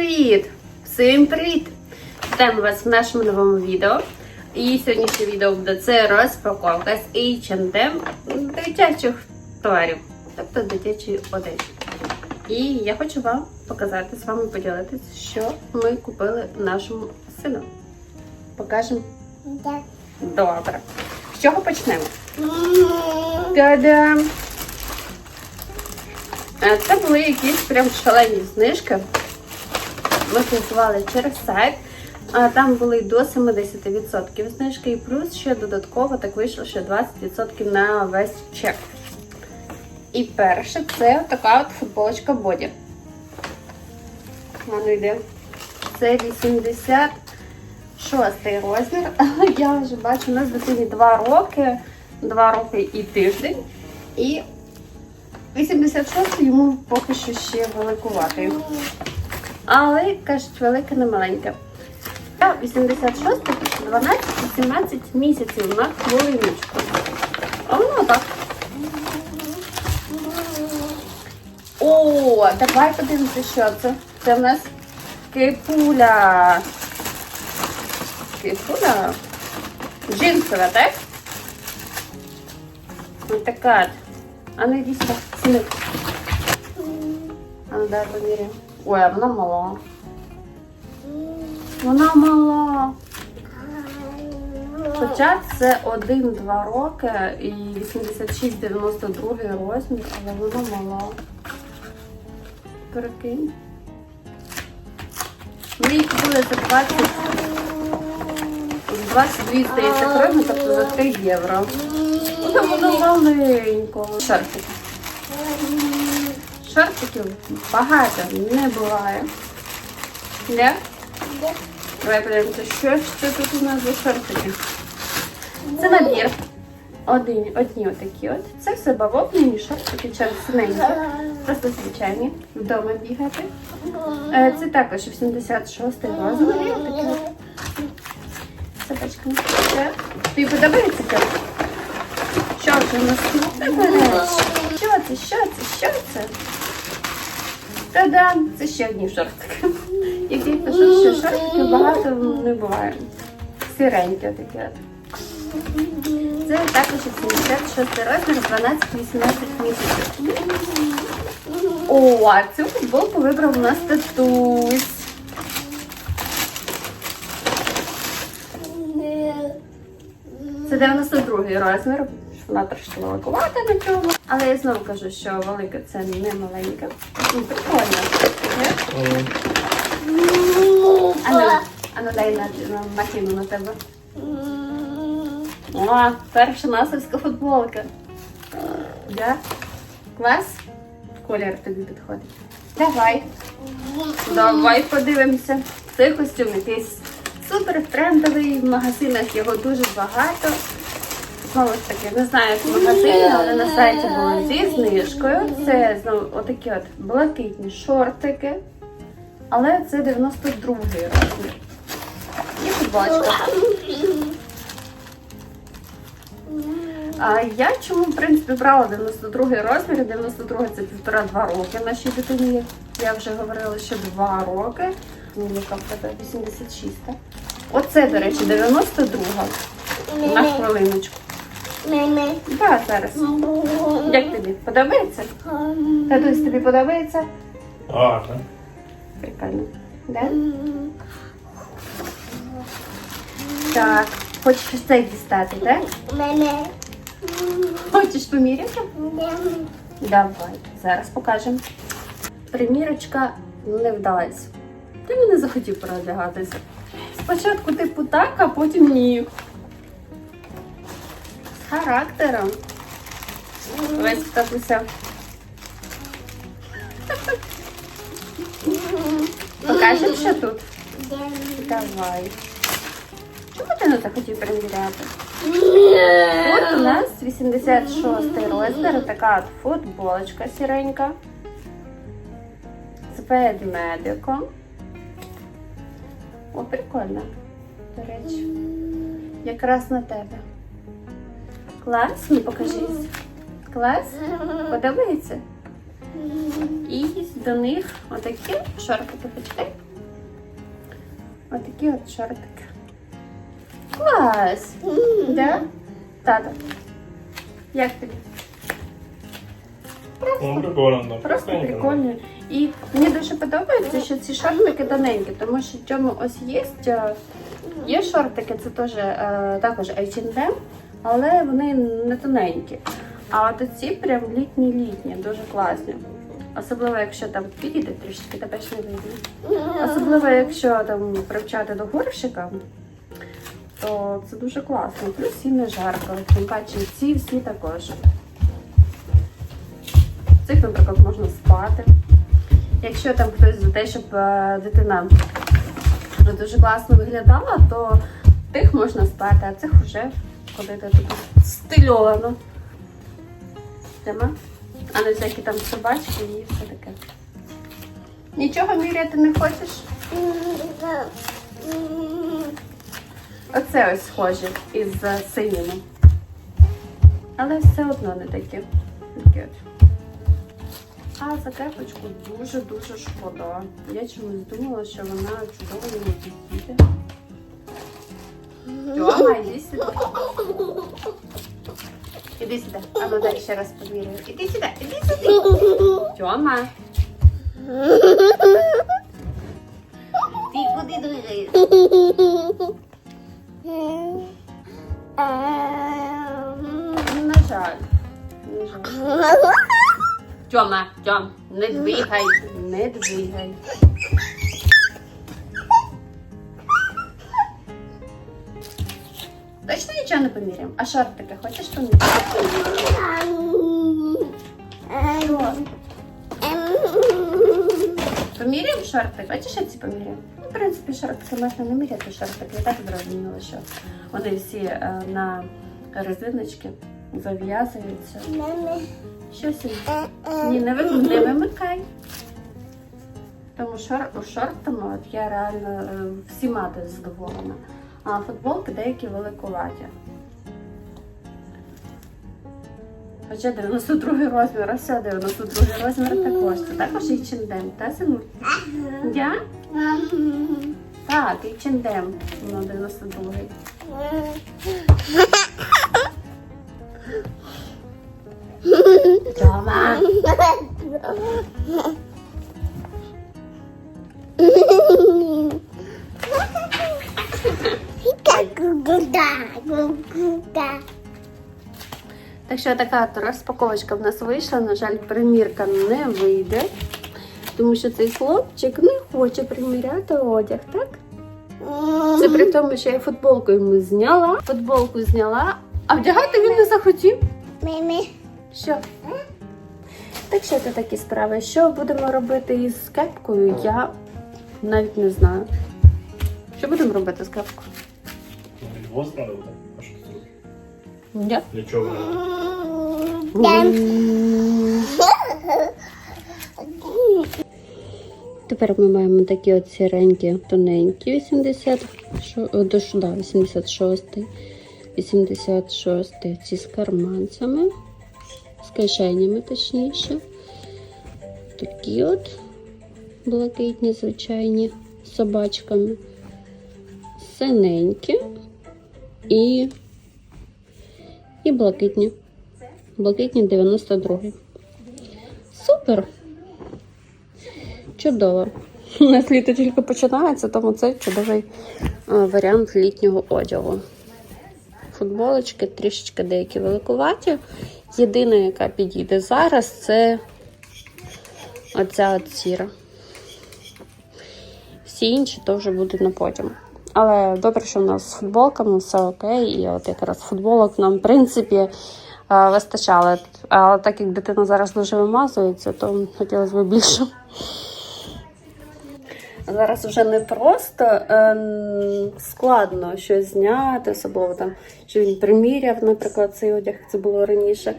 Привіт! Всім привіт! Вітаємо вас в нашому новому відео. І сьогоднішнє відео буде це розпаковка з H&M дитячих товарів, тобто дитячої одежі. І я хочу вам показати з вами поділитися, що ми купили нашому сину. Покажемо? Так. Добре. З чого почнемо? Та-дам! Е, Це були якісь прям шалені знижки. Ми купували через сайт. Там були до 70% знижки і плюс ще додатково так вийшло, що 20% на весь чек. І перше це така от футболочка боді. А ну йде. Це 86 розмір. Я вже бачу, у нас дитині 2 роки, 2 роки і тиждень. І 86 йому поки що ще великуватий. Але, кажуть, велике не маленьке. Та 86 12-17 місяців на хвилиночку. А воно так. О, давай подивимося, що це. Це в нас кипуля. Кипуля. Джинсова, так? Ось така. А ну йди сюди. А ну дай поміряємо. Ой, вона мала. Вона мала. Хоча це 1-2 роки і 86-92 розмір, але вона мала. Перекинь. Ми їх купили за 20, 22, здається, гривень, тобто за 3 євро. Вона воно маленько. Шортики. Шортиків багато не буває. Не? Давай подивимося, що ж це тут у нас за шортики. Це набір. Один, одні отакі от. Це все бавовняні шортики через синенькі. Просто звичайні. Вдома бігати. Е, Це також 86 розмір. Отакі от. Собачка. Це. Тобі подобається це? Що це у нас береш? Що це? Що це? Що це? Та-дам! Це ще одні шортики. Як я кажу, що шортиків багато не буває. Сіренькі такі от. Це також 86 розмір, 12-18 місяців. О, а цю футболку вибрав у нас татусь. Це 92 розмір. Вона трошки великувата на цьому. Але я знову кажу, що велика це не маленька. Ну, прикольно. Е? Ану, дай на, на махіну на тебе. О, перша насовська футболка. Да? Клас? Колір тобі підходить. Давай. Давай подивимося. Цей костюм якийсь супер трендовий. В магазинах його дуже багато. Знову ж таки, не знаю, як в магазині, але на сайті було зі знижкою. Це знову отакі от блакитні шортики. Але це 92-й розмір. І футболочка. А я чому, в принципі, брала 92-й розмір, 92 це півтора-два роки нашій дитині, я вже говорила, що два роки. Ну, яка в тебе 86, так? Оце, до речі, 92 на хвилиночку. Так, зараз. Як тобі? Подобається? Татусь, тобі подобається? Гарно. Прикольно. Да? Так, хочеш ось цей дістати, так? Хочеш поміряти? Давай, зараз покажемо. Примірочка не вдалась. Ти не захотів переодягатися. Спочатку типу так, а потім ні. Характером. Весь татуся. Покажемо, що тут. Давай. Чому ти не захотів приміряти? От у нас 86-й розмір, така от футболочка сіренька. З ведмедиком. О, прикольно. До речі. Якраз на тебе. Клас? Ну покажись. Клас? Подобається? І до них отакі шорти почекай. Отакі от шортики. Клас! Да? Тато. Як тобі? Ну, прикольно. Просто Прикольно. прикольно. І мені дуже подобається, що ці шортики тоненькі, тому що в цьому ось є. е, Є шортики, це теж е, також H&M, але вони не тоненькі. А от ці прям літні-літні, дуже класні. Особливо, якщо там підійде трішки, тебе ж не видно. Особливо, якщо там привчати до горщика, то це дуже класно. Плюс і не жарко. Тим паче ці всі також. Цих, наприклад, можна спати. Якщо там хтось за те, щоб е, дитина дуже класно виглядала, то тих можна спати, а цих вже ходити тут стильовано. Тема? А не всякі там собачки і все таке. Нічого міряти не хочеш? Оце ось схоже із синіми. Але все одно не от. А за кепочку дуже-дуже шкода. Я чомусь думала, що вона чудово не підійде. Тьома, іди сюди. Іди сюди. А ну дай ще раз поміряю. Іди сюди, іди сюди. Тьома. Ти куди двигаєш? Ну, на жаль. На жаль. Тьома, Тьом, не двигай, не двигай. Точно нічого не поміряємо? А шортики хочеш поміряти? Поміряємо шортик? Хочеш я ці поміряємо? Ну, в принципі, шортики можна не міряти шортики. Я так зрозуміла, що вони всі е, на резиночки зав'язуються. Щось ні, не, ви, не вимикай. Тому шор, шортами от я реально е, всіма задоволена. А футболки деякі великуваті. Хоча 92 розмір, а все 92 розмір також. Це також H&M, та сину? Я? Так, H&M, ну 92. Тьома! Так що така розпаковочка в нас вийшла. На жаль, примірка не вийде, тому що цей хлопчик не хоче приміряти одяг, так? Це при тому, що я футболку йому зняла, футболку зняла, а вдягати він не захотів. Що? Так що це такі справи? Що будемо робити із кепкою, я навіть не знаю. Що будемо робити з кепкою? Гвоздь надо вот так. А что ты делаешь? Я. Для чего? Тепер ми маємо такі от сіренькі, тоненькі 80, шо- до, ш- да, 86, 86 ці з карманцями, з кишенями точніше. Такі от блакитні, звичайні, з собачками. Синенькі і, і блакитні. Блакитні 92. Супер! Чудово. У нас літо тільки починається, тому це чудовий е, варіант літнього одягу. Футболочки трішечки деякі великуваті. Єдина, яка підійде зараз, це оця от сіра. Всі інші то вже будуть на потім. Але добре, що в нас з футболками все окей. І от якраз футболок нам, в принципі, е, вистачало. Але так як дитина зараз дуже вимазується, то хотілося б більше. Зараз вже не просто ем, складно щось зняти, особливо там, що він приміряв, наприклад, цей одяг, це було раніше.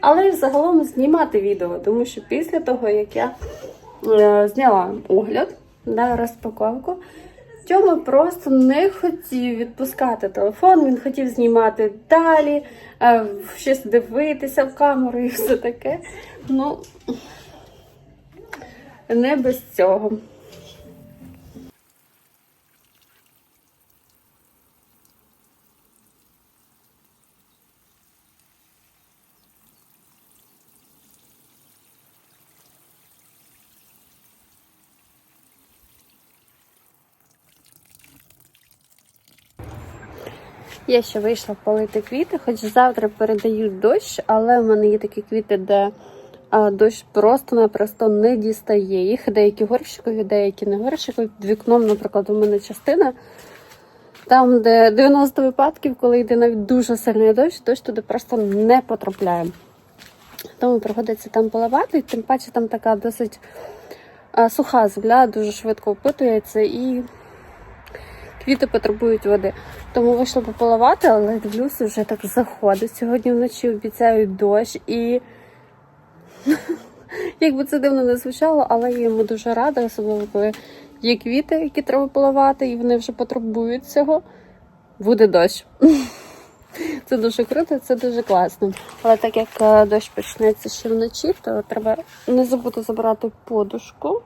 Але й загалом знімати відео, тому що після того, як я е, зняла огляд на розпаковку, Тьома просто не хотів відпускати телефон, він хотів знімати далі, е, щось дивитися в камеру і все таке. Ну, не без цього. Я ще вийшла полити квіти, хоч завтра передають дощ, але в мене є такі квіти, де а, дощ просто-напросто не дістає їх. Деякі горщикові, деякі не горщикові. Під вікном, наприклад, у мене частина. Там, де 90 випадків, коли йде навіть дуже сильний дощ, дощ туди просто не потрапляє. Тому приходиться там поливати, тим паче там така досить а, суха земля, дуже швидко опитується і квіти потребують води. Тому вийшла пополивати, але дивлюся, вже так заходить. Сьогодні вночі обіцяють дощ і. Якби це дивно не звучало, але я йому дуже рада, особливо коли є квіти, які треба поливати, і вони вже потребують цього. Буде дощ. Це дуже круто, це дуже класно. Але так як е, дощ почнеться ще вночі, то треба не забути забрати подушку.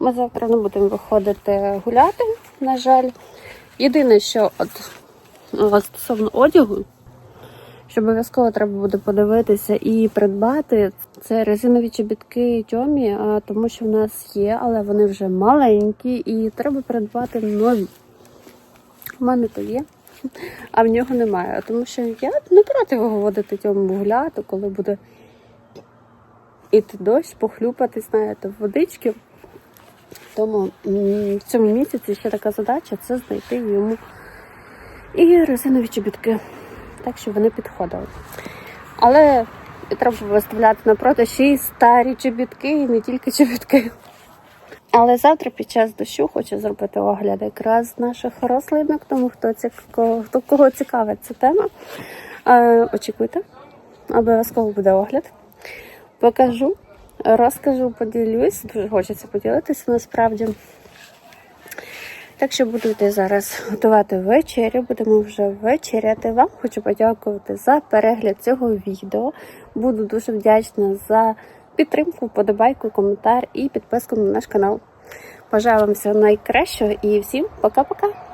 Ми завтра не будемо виходити гуляти, на жаль. Єдине, що от стосовно одягу, що обов'язково треба буде подивитися і придбати, це резинові чобітки Тьомі, тому що в нас є, але вони вже маленькі, і треба придбати нові. У мене то є, а в нього немає. Тому що я не проти виводити Тьому гуляти, коли буде іти дощ, похлюпати, знаєте, в водички. Тому в цьому місяці ще така задача це знайти йому і резинові чобітки, так щоб вони підходили. Але треба виставляти на продаж й старі чобітки, і не тільки чобітки. Але завтра під час дощу хочу зробити огляд якраз наших рослинок, тому хто ці, кого, хто кого цікавить ця тема. Е, очікуйте, обов'язково буде огляд. Покажу, розкажу, поділюсь. Дуже хочеться поділитися насправді. Так що буду йти зараз готувати вечерю, будемо вже вечеряти. Вам хочу подякувати за перегляд цього відео. Буду дуже вдячна за підтримку, вподобайку, коментар і підписку на наш канал. Бажаю вам всього найкращого і всім пока-пока!